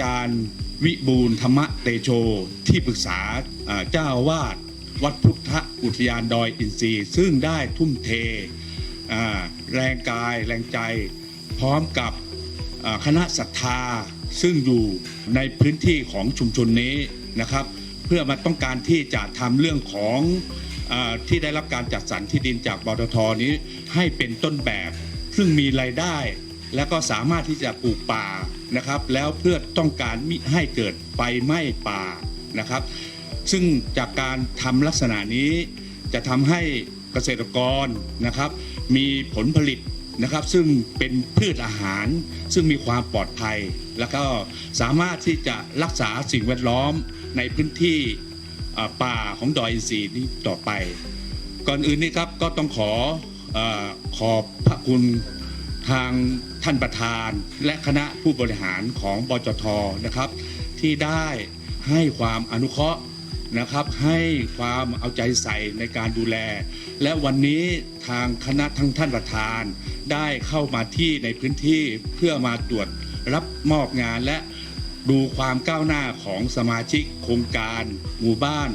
จารย์วิบูลธรรมเตโช ที่ปรึกษาเจ้าวาดวัดพุทธอุทยานดอยอินทรีย์ ซึ่งได้ทุ่มเทแรงกายแรงใจ พร้อมกับคณะศรัทธาซึ่งอยู่ในพื้นที่ของชุมชนนี้นะครับ เพื่อมาต้องการที่จะทำเรื่องของอที่ได้รับการจัดสรรที่ดินจากบตทนี้ให้เป็นต้นแบบ ซึ่งมีรายได้ และก็สามารถที่จะปลูกป่านะครับ แล้วเพื่อต้องการมิให้เกิดไฟไหม้ป่านะครับ ซึ่งจากการทำลักษณะนี้ จะทำให้เกษตรกรนะครับ มีผลผลิตนะครับ ซึ่งเป็นพืชอาหาร ซึ่งมีความปลอดภัย แล้วก็สามารถที่จะรักษาสิ่งแวดล้อมในพื้นที่ป่าของดอยอินทรีย์นี้ต่อไป ก่อนอื่นนี่ครับก็ต้องขออขอบพระคุณ ทางท่านประธานและคณะผู้บริหารของบจทนะครับ ที่ได้ให้ความอนุเคราะห์นะครับให้ความเอาใจใส่ในการดูแล และวันนี้ทางคณะทั้งท่านประธาน ได้เข้ามาที่ในพื้นที่เพื่อมาตรวจรับมอบงานและดูความก้าวหน้าของสมาชิกโครงการ หมู่บ้าน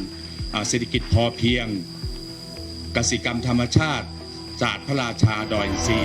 เศรษฐกิจพอเพียง กสิกรรมธรรมชาติศาสตร์พระราชาดอยอินทรี